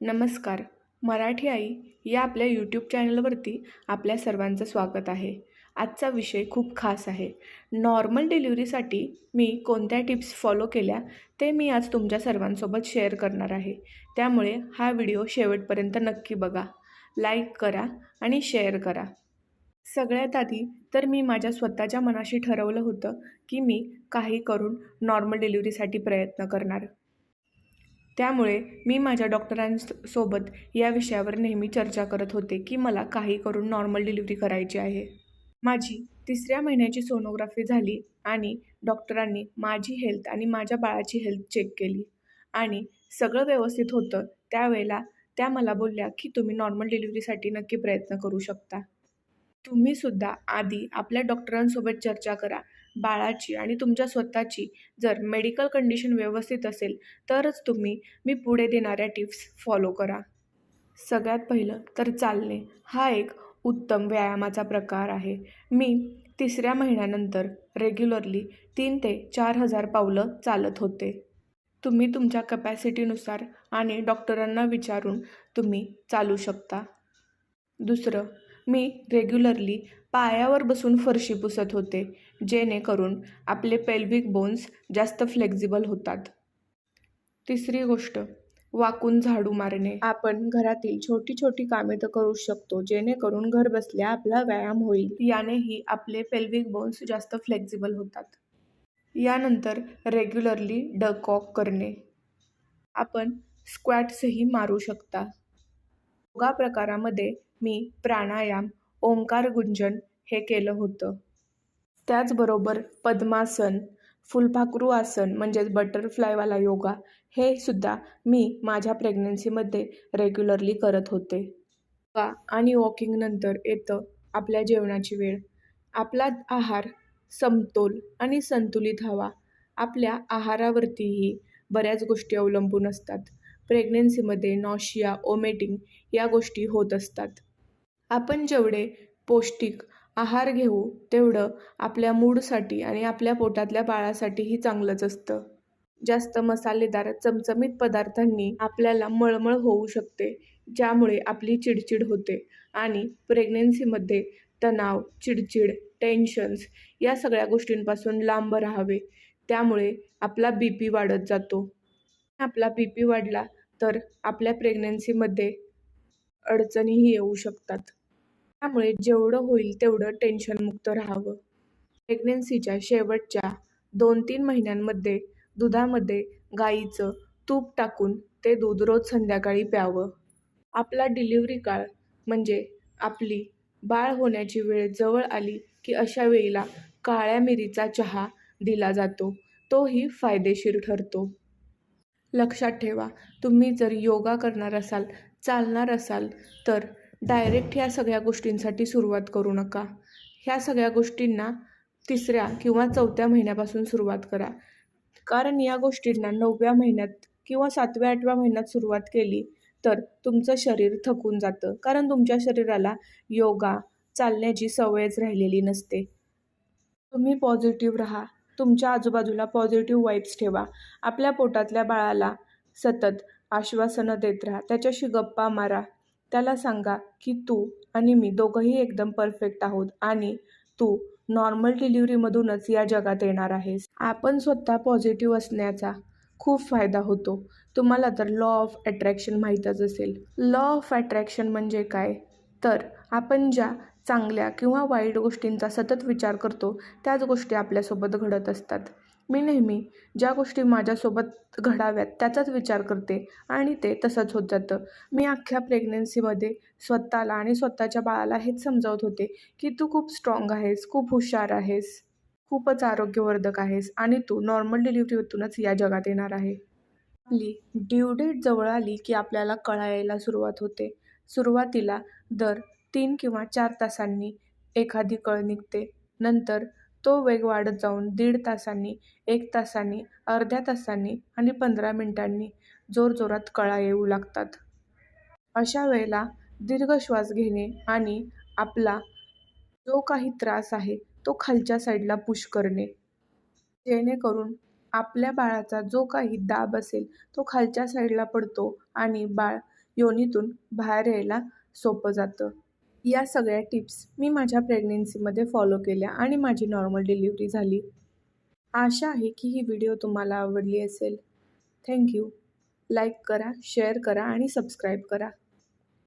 नमस्कार. मराठी आई या आपल्या यूट्यूब चॅनलवरती आपल्या सर्वांचं स्वागत आहे. आजचा विषय खूप खास आहे. नॉर्मल डिलिव्हरीसाठी मी कोणत्या टिप्स फॉलो केल्या ते मी आज तुमच्या सर्वांसोबत शेअर करणार आहे. त्यामुळे हा व्हिडिओ शेवटपर्यंत नक्की बघा. लाईक करा आणि शेअर करा. सगळ्यात आधी तर मी माझ्या स्वतःच्या मनाशी ठरवलं होतं की मी काही करून नॉर्मल डिलिव्हरीसाठी प्रयत्न करणार. त्यामुळे मी माझ्या डॉक्टरांसोबत या विषयावर नेहमी चर्चा करत होते की मला काही करून नॉर्मल डिलिव्हरी करायची आहे. माझी तिसऱ्या महिन्याची सोनोग्राफी झाली आणि डॉक्टरांनी माझी हेल्थ आणि माझ्या बाळाची हेल्थ चेक केली. आणि सगळं व्यवस्थित होतं त्यावेळेला त्या मला बोलल्या की तुम्ही नॉर्मल डिलिव्हरीसाठी नक्की प्रयत्न करू शकता. तुम्हीसुद्धा आधी आपल्या डॉक्टरांसोबत चर्चा करा बाळाची आणि तुमच्या स्वतःची जर मेडिकल कंडिशन व्यवस्थित असेल तरच तुम्ही मी पुढे देणाऱ्या टिप्स फॉलो करा. सगळ्यात पहिलं तर चालणे. हा एक उत्तम व्यायामाचा प्रकार आहे. मी तिसऱ्या महिन्यानंतर रेग्युलरली तीन ते चार हजार पावलं चालत होते. तुम्ही तुमच्या कपॅसिटीनुसार आणि डॉक्टरांना विचारून तुम्ही चालू शकता. दुसरं मी रेग्युलरली पायावर बसून फरशी पुसत होते जेणेकरून आपले पेल्विक बोन्स जास्त फ्लेक्झिबल होतात. तिसरी गोष्ट वाकून झाडू मारणे. आपण घरातील छोटी छोटी कामे तर करू शकतो जेणेकरून घर बसल्या आपला व्यायाम होईल. यानेही आपले पेल्विक बोन्स जास्त फ्लेक्झिबल होतात. यानंतर रेग्युलरली डकॉक करणे. आपण स्क्वॅट्सही मारू शकता. योगा प्रकारामध्ये मी प्राणायाम ओंकार गुंजन हे केलं होतं. त्याचबरोबर पद्मासन फुलपाखरू आसन म्हणजेच बटरफ्लायवाला योगा हे सुद्धा मी माझ्या प्रेग्नन्सीमध्ये रेग्युलरली करत होते. वा आणि वॉकिंगनंतर येतं आपल्या जेवणाची वेळ. आपला आहार समतोल आणि संतुलित हवा. आपल्या आहारावरतीही बऱ्याच गोष्टी अवलंबून असतात. प्रेग्नेन्सीमध्ये नॉशिया ओमेटिंग या गोष्टी होत असतात. आपण जेवढे पौष्टिक आहार घेऊ तेवढं आपल्या मूडसाठी आणि आपल्या पोटातल्या बाळासाठीही चांगलंच असतं. जास्त मसालेदार चमचमीत पदार्थांनी आपल्याला मळमळ होऊ शकते ज्यामुळे आपली चिडचिड होते आणि प्रेग्नेन्सीमध्ये तणाव चिडचिड टेन्शन्स या सगळ्या गोष्टींपासून लांब राहावे. त्यामुळे आपला बी पी वाढत जातो. आपला बी पी वाढला तर आपल्या प्रेग्नेन्सीमध्ये अडचणीही येऊ शकतात. त्यामुळे जेवढं होईल तेवढं टेन्शनमुक्त राहावं. प्रेग्नेन्सीच्या शेवटच्या दोन तीन महिन्यांमध्ये दुधामध्ये गाईचं तूप टाकून ते दूध रोज संध्याकाळी प्यावं. आपला डिलिव्हरी काळ म्हणजे आपली बाळ होण्याची वेळ जवळ आली की अशा वेळेला काळ्या मिरीचा चहा दिला जातो. तोही फायदेशीर ठरतो. लक्षात ठेवा तुम्ही जर योगा करणार असाल चालणार असाल तर डायरेक्ट ह्या सगळ्या गोष्टींसाठी सुरुवात करू नका. ह्या सगळ्या गोष्टींना तिसऱ्या किंवा चौथ्या महिन्यापासून सुरुवात करा. कारण या गोष्टींना नवव्या महिन्यात किंवा सातव्या आठव्या महिन्यात सुरुवात केली तर तुमचं शरीर थकून जातं. कारण तुमच्या शरीराला योगा चालण्याची सवयच राहिलेली नसते. तुम्ही पॉझिटिव्ह राहा. तुमच्या आजूबाजूला पॉझिटिव्ह वाईब्स ठेवा. आपल्या पोटातल्या बाळाला सतत आश्वासनं देत राहा. त्याच्याशी गप्पा मारा. त्याला सांगा की तू आणि मी दोघंही एकदम परफेक्ट आहोत आणि तू नॉर्मल डिलिव्हरीमधूनच या जगात येणार आहेस. आपण स्वतः पॉझिटिव्ह असण्याचा खूप फायदा होतो. तुम्हाला तर लॉ ऑफ अट्रॅक्शन माहीतच असेल. लॉ ऑफ अट्रॅक्शन म्हणजे काय? तर आपण ज्या चांगल्या किंवा वाईट गोष्टींचा सतत विचार करतो त्याच गोष्टी आपल्यासोबत घडत असतात. मी नेहमी ज्या गोष्टी माझ्यासोबत घडाव्यात त्याचाच विचार करते आणि ते तसंच होत जातं. मी अख्ख्या प्रेग्नेन्सीमध्ये स्वतःला आणि स्वतःच्या बाळाला हेच समजावत होते की तू खूप स्ट्रॉंग आहेस खूप हुशार आहेस खूपच आरोग्यवर्धक आहेस आणि तू नॉर्मल डिलिव्हरीतूनच या जगात येणार आहे. आपली ड्यू डेट जवळ आली की आपल्याला कळायला सुरुवात होते. सुरुवातीला दर तीन किंवा चार तासांनी एखादी कळ निघते. नंतर तो वेग वाढत जाऊन दीड तासांनी एक तासांनी अर्ध्या तासांनी आणि पंधरा मिनटांनी जोरजोरात कळा येऊ लागतात. अशा वेळेला दीर्घ श्वास घेणे आणि आपला जो काही त्रास आहे तो खालच्या साईडला पुश करणे. जेणेकरून आपल्या बाळाचा जो काही दाब असेल तो खालच्या साईडला पडतो आणि बाळ योनीतून बाहेर यायला सोपं जातं. या सगळ्या टिप्स मी माझ्या प्रेग्नेन्सीमध्ये फॉलो केल्या आणि माझी नॉर्मल डिलिव्हरी झाली. आशा आहे की ही व्हिडिओ तुम्हाला आवडली असेल. थँक्यू लाईक करा शेअर करा आणि सबस्क्राईब करा.